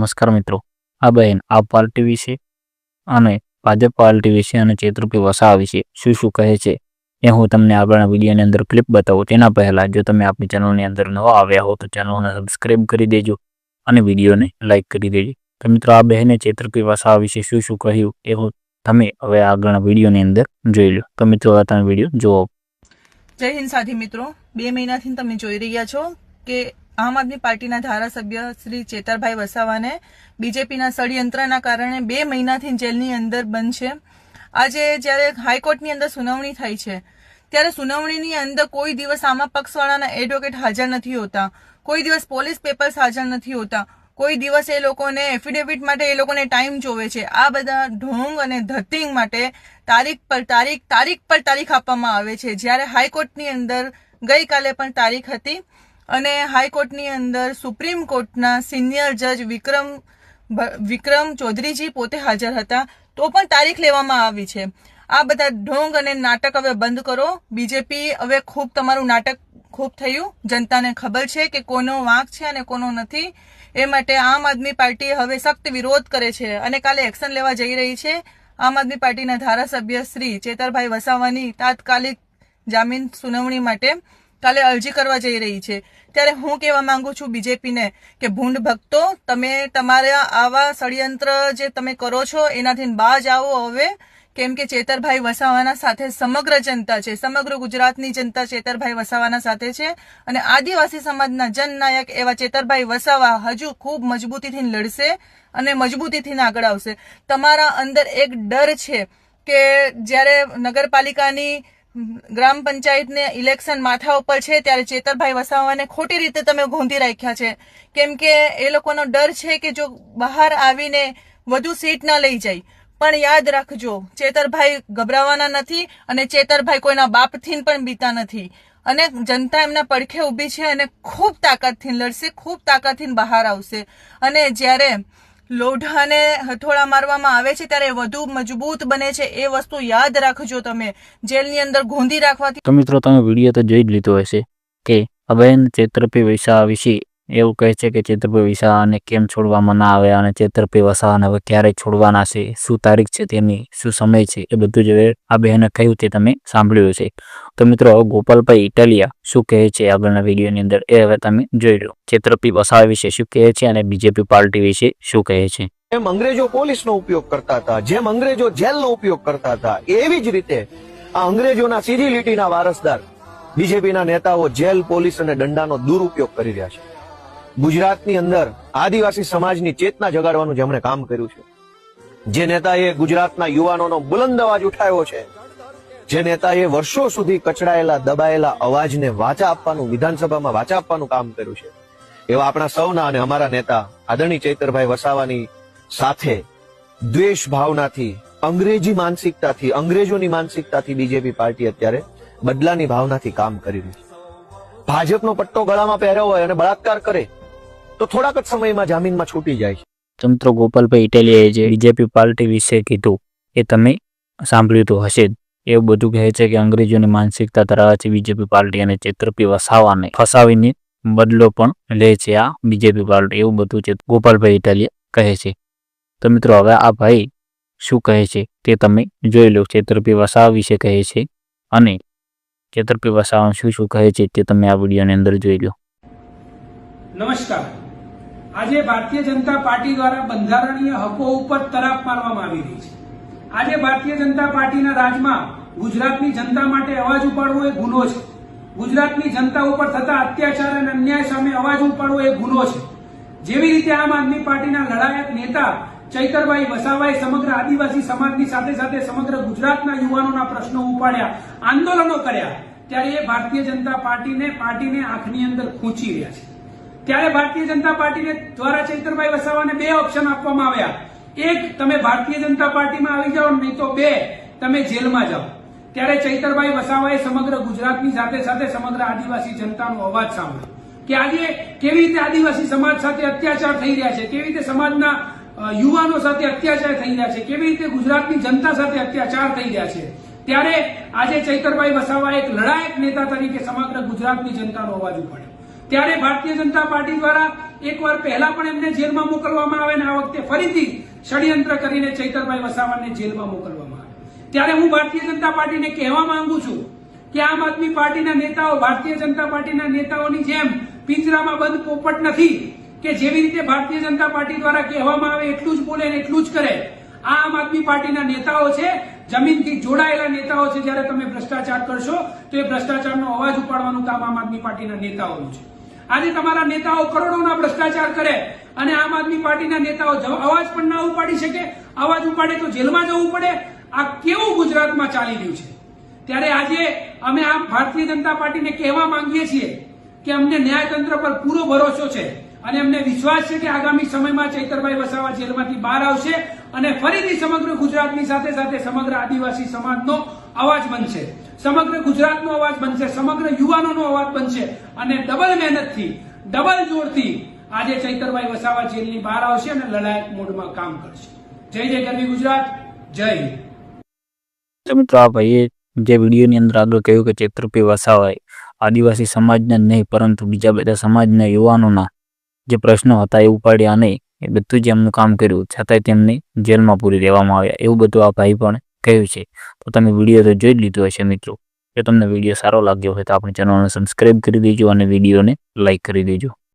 નમસ્કાર મિત્રો. આ બહેન આ પાર્ટી વિશે અને ભાજપ પાર્ટી વિશે અને ચેતરૂપી વસાવા વિશે શું શું કહે છે એ હું તમને આગળના વિડીયોની અંદર ક્લિપ બતાવું. તેના પહેલાં જો તમે આપણી ચેનલની અંદર નવા આવ્યા હો તો ચેનલને સબસ્ક્રાઈબ કરી દેજો અને વિડીયોને લાઇક કરી દેજો. તો મિત્રો આ બહેને ચેતરૂપી વસાવા વિશે શું શું કહ્યું એ હું તમે હવે આગળના વિડીયોની અંદર જોઈ લો. તો મિત્રો આ તમે વીડિયો જુઓ જય હિન્દ સાથી મિત્રો. બે મહિનાથી તમે જોઈ રહ્યા છો કે આમ આદમી પાર્ટીના ધારાસભ્ય શ્રી ચેતરભાઈ વસાવાને બીજેપીના ષડયંત્રના કારણે બે મહિનાથી જેલની અંદર બંધ છે. આજે જ્યારે હાઈકોર્ટની અંદર સુનાવણી થઈ છે, ત્યારે સુનાવણીની અંદર કોઈ દિવસ આમાં પક્ષવાળાના એડવોકેટ હાજર નથી હોતા, કોઈ દિવસ પોલીસ પેપર્સ હાજર નથી હોતા, કોઈ દિવસ એ લોકોને એફિડેવિટ માટે એ લોકોને ટાઈમ જોવે છે. આ બધા ઢોંગ અને ધતિંગ માટે તારીખ પર તારીખ તારીખ પર તારીખ આપવામાં આવે છે. જ્યારે હાઈકોર્ટની અંદર ગઈકાલે પણ તારીખ હતી અને હાઈકોર્ટની અંદર સુપ્રીમ કોર્ટના સિનિયર જજ વિક્રમ વિક્રમ ચૌધરીજી પોતે હાજર હતા. તો પણ તારીખ લેવામાં આવી છે. આ બધા ઢોંગ અને નાટક હવે બંધ કરો. બીજેપી હવે ખૂબ તમારું નાટક ખૂબ થયું. જનતાને ખબર છે કે કોનો વાંક છે અને કોનો નથી. એ માટે આમ આદમી પાર્ટી હવે સખ્ત વિરોધ કરે છે અને કાલે એક્શન લેવા જઈ રહી છે. આમ આદમી પાર્ટીના ધારાસભ્ય શ્રી ચેતરભાઈ વસાવાની તાત્કાલિક જામીન સુનાવણી માટે કાલે અરજી કરવા જઈ રહી છે. ત્યારે હું કહેવા માંગુ છું બીજેપીને કે ભૂંડ ભક્તો, તમે તમારા આવા ષડયંત્ર જે તમે કરો છો, એનાથી બાજ આવો હવે. કેમ કે ચેતરભાઈ વસાવાના સાથે સમગ્ર જનતા છે, સમગ્ર ગુજરાતની જનતા ચેતરભાઈ વસાવાના સાથે છે. અને આદિવાસી સમાજના જનનાયક એવા ચેતરભાઈ વસાવા હજુ ખૂબ મજબૂતીથી લડશે અને મજબૂતીથી આગળ આવશે. તમારા અંદર એક ડર છે કે જ્યારે નગરપાલિકાની ગ્રામ પંચાયતને ઇલેક્શન માથા ઉપર છે ત્યારે ચેતરભાઈ વસાવાને ખોટી રીતે તમે ગોંધી રાખ્યા છે. કેમ કે એ લોકોનો ડર છે કે જો બહાર આવીને વધુ સીટ ના લઈ જાય. પણ યાદ રાખજો, ચેતરભાઈ ગભરાવાના નથી અને ચેતરભાઈ કોઈના બાપથી પણ બીતા નથી. અને જનતા એમના પડખે ઊભી છે અને ખૂબ તાકાતથી લડશે, ખૂબ તાકાતથી બહાર આવશે. અને જ્યારે લોઢાને હથોડા મારવામાં આવે છે ત્યારે વધુ મજબૂત બને છે એ વસ્તુ યાદ રાખજો તમે. જેલની અંદર ગોંધી રાખવાથી મિત્રો, તમે વીડિયો તો જોઈ જ લીધો હશે કે અભયન ચેતરપી વસાવા વિશે એવું કહે છે કે ચેતરપી વસાવાને કેમ છોડવામાં ના આવે અને ચેતરપી વસાવાને હવે ક્યારે છોડવાના છે? શું તારીખ છે તેની? શું સમય છે? એ બધું જ આ બહેને કહ્યું તે તમે સાંભળ્યું છે તો મિત્રો, ગોપાલભાઈ ઇટાલિયા શું કહે છે આગળના વિડીયોની અંદર એ હવે તમે જોઈ લો. ચેતરપી વસાવા વિશે શું કહે છે અને બીજેપી પાર્ટી વિશે શું કહે છે? જેમ અંગ્રેજો પોલીસનો ઉપયોગ કરતા હતા, જેમ અંગ્રેજો જેલનો ઉપયોગ કરતા હતા, એવી જ રીતે આ અંગ્રેજોના સીધી લીટીના વારસદાર બીજેપીના નેતાઓ જેલ, પોલીસ અને દંડાનો દુરુપયોગ કરી રહ્યા છે. ગુજરાતની અંદર આદિવાસી સમાજની ચેતના જગાડવાનું જેમણે કામ કર્યું છે. જે નેતાએ ગુજરાતના યુવાનોનો બુલંદ અવાજ ઉઠાવ્યો છે, જે નેતાએ વર્ષો સુધી કચડાયેલા, દબાયેલા અવાજને વાચા આપવાનું, વિધાનસભામાં વાચા આપવાનું કામ કર્યું છે. એવા આપણા સૌના અને અમારા નેતા આદરણી ચૈતરભાઈ વસાવાની સાથે દ્વેષ ભાવનાથી, અંગ્રેજી માનસિકતાથી, અંગ્રેજોની માનસિકતાથી બીજેપી પાર્ટી અત્યારે બદલાની ભાવનાથી કામ કરી રહી છે. ભાજપનો પટ્ટો ગળામાં પહેર્યો હોય અને બળાત્કાર કરે તો થોડાક જ સમયમાં જામીનમાં છૂટી જાય છે. મિત્રો ગોપાલભાઈ ઇટાલિયાએ જે બીજેપી પાર્ટી વિશે કીધું એ તમે સાંભળ્યું તો હશે જ. એવું બધું કહે છે કે અંગ્રેજોની માનસિકતા ધરાવે છે બીજેપી પાર્ટી અને ચેતરપી વસાવાને ફસાવીને બદલો પણ લે છે આ બીજેપી પાર્ટી. એવું બધું છે ગોપાલભાઈ ઇટાલિયા કહે છે. તો મિત્રો હવે આ ભાઈ શું કહે છે તે તમે જોઈ લો. ચેતરપી વસાવા વિશે કહે છે અને ચેતરપી વસાવા શું શું કહે છે તે તમે આ વિડીયોની અંદર જોઈ લો. નમસ્કાર. આજે ભારતીય જનતા પાર્ટી દ્વારા બંધારણીય હકો ઉપર તરાપ મારવામાં આવી રહી છે. આજે ભારતીય જનતા પાર્ટીના રાજમાં ગુજરાતની જનતા માટે અવાજ ઉપાડવો એ ગુનો છે. ગુજરાતની જનતા ઉપર થતા અત્યાચાર અને અન્યાય સામે અવાજ ઉપાડવો એ ગુનો છે. જેવી રીતે આમ આદમી પાર્ટીના લડાયક નેતા ચૈતરભાઈ વસાવાએ સમગ્ર આદિવાસી સમાજની સાથે સાથે સમગ્ર ગુજરાતના યુવાનોના પ્રશ્નો ઉપાડ્યા, આંદોલનો કર્યા, ત્યારે એ ભારતીય જનતા પાર્ટીને પાર્ટીને આંખની અંદર ખૂંચી રહ્યા છે. ત્યારે ભારતીય જનતા પાર્ટીને દ્વારા ચૈતરભાઈ વસાવાને બે ઓપ્શન આપવામાં આવ્યા. એક, તમે ભારતીય જનતા પાર્ટીમાં આવી જાઓ, નહીં તો બે, તમે જેલમાં જાઓ. ત્યારે ચૈતરભાઈ વસાવાએ સમગ્ર ગુજરાતની સાથે સાથે સમગ્ર આદિવાસી જનતાનો અવાજ સાંભળ્યો કે આજે કેવી રીતે આદિવાસી સમાજ સાથે અત્યાચાર થઈ રહ્યા છે, કેવી રીતે સમાજના યુવાનો સાથે અત્યાચાર થઈ રહ્યા છે, કેવી રીતે ગુજરાતની જનતા સાથે અત્યાચાર થઈ રહ્યા છે. ત્યારે આજે ચૈતરભાઈ વસાવા એક લડાયક નેતા તરીકે સમગ્ર ગુજરાતની જનતાનો અવાજ ઉપાડ્યો. ત્યારે ભારતીય જનતા પાર્ટી દ્વારા એકવાર પહેલા પણ એમને જેલમાં મોકલવામાં આવે અને આ વખતે ફરીથી ષડયંત્ર કરીને ચૈતરભાઈ વસાવાને જેલમાં મોકલવામાં આવે. ત્યારે હું ભારતીય જનતા પાર્ટીને કહેવા માંગુ છું કે આમ આદમી પાર્ટીના નેતાઓ, ભારતીય જનતા પાર્ટીના નેતાઓની જેમ પિંજરામાં બંધ પોપટ નથી કે જેવી રીતે ભારતીય જનતા પાર્ટી દ્વારા કહેવામાં આવે એટલું જ બોલે ને એટલું જ કરે, આ આમ આદમી પાર્ટીના નેતાઓ છે, જમીનથી જોડાયેલા નેતાઓ છે. જ્યારે તમે ભ્રષ્ટાચાર કરશો તો એ ભ્રષ્ટાચારનો અવાજ ઉપાડવાનું કામ આમ આદમી પાર્ટીના નેતાઓનું છે. આજે તમારા નેતાઓ કરોડોના ભ્રષ્ટાચાર કરે અને આમ આદમી પાર્ટીના નેતાઓ અવાજ પણ ના ઉપાડી શકે, અવાજ ઉપાડે તો જેલમાં જવું પડે. આ કેવું ગુજરાતમાં ચાલી રહ્યું છે? ત્યારે આજે અમે આ ભારતીય જનતા પાર્ટીને કહેવા માંગીએ છીએ કે અમને ન્યાયતંત્ર પર પૂરો ભરોસો છે અને અમને વિશ્વાસ છે કે આગામી સમયમાં ચૈતરભાઈ વસાવા જેલમાંથી બહાર આવશે અને ફરીથી સમગ્ર ગુજરાતની સાથે સાથે સમગ્ર આદિવાસી સમાજનો અવાજ બનશે. સમગ્ર ગુજરાતનો અવાજ બનશે, સમગ્ર યુવાનોનો અવાજ બનશે અને ડબલ મહેનતથી ડબલ જોરથી આજે ચૈતરભાઈ વસાવા જેલની બહાર આવશે અને લડાયક મોડમાં કામ કરશે. જય જય ગરવી ગુજરાત, જય તો મિત્રો આ ભાઈએ જે વિડીયોની અંદર આગળ કહ્યું કે ચેતરપી વસાવાએ આદિવાસી સમાજના નહીં, પરંતુ બીજા બધા સમાજના યુવાનોના જે પ્રશ્નો હતા એ ઉપાડ્યા નહીં. એ બધું જ એમનું કામ કર્યું. છતાંય તેમને જેલમાં પૂરી દેવામાં આવ્યા. એવું બધું આ ભાઈ પણ કહ્યું છે. તો તમે વીડિયો તો જોઈ લીધો હશે મિત્રો. જો તમને વીડિયો સારો લાગ્યો હોય તો આપણી ચેનલને સબસ્ક્રાઈબ કરી દેજો અને વિડીયોને લાઇક કરી દેજો.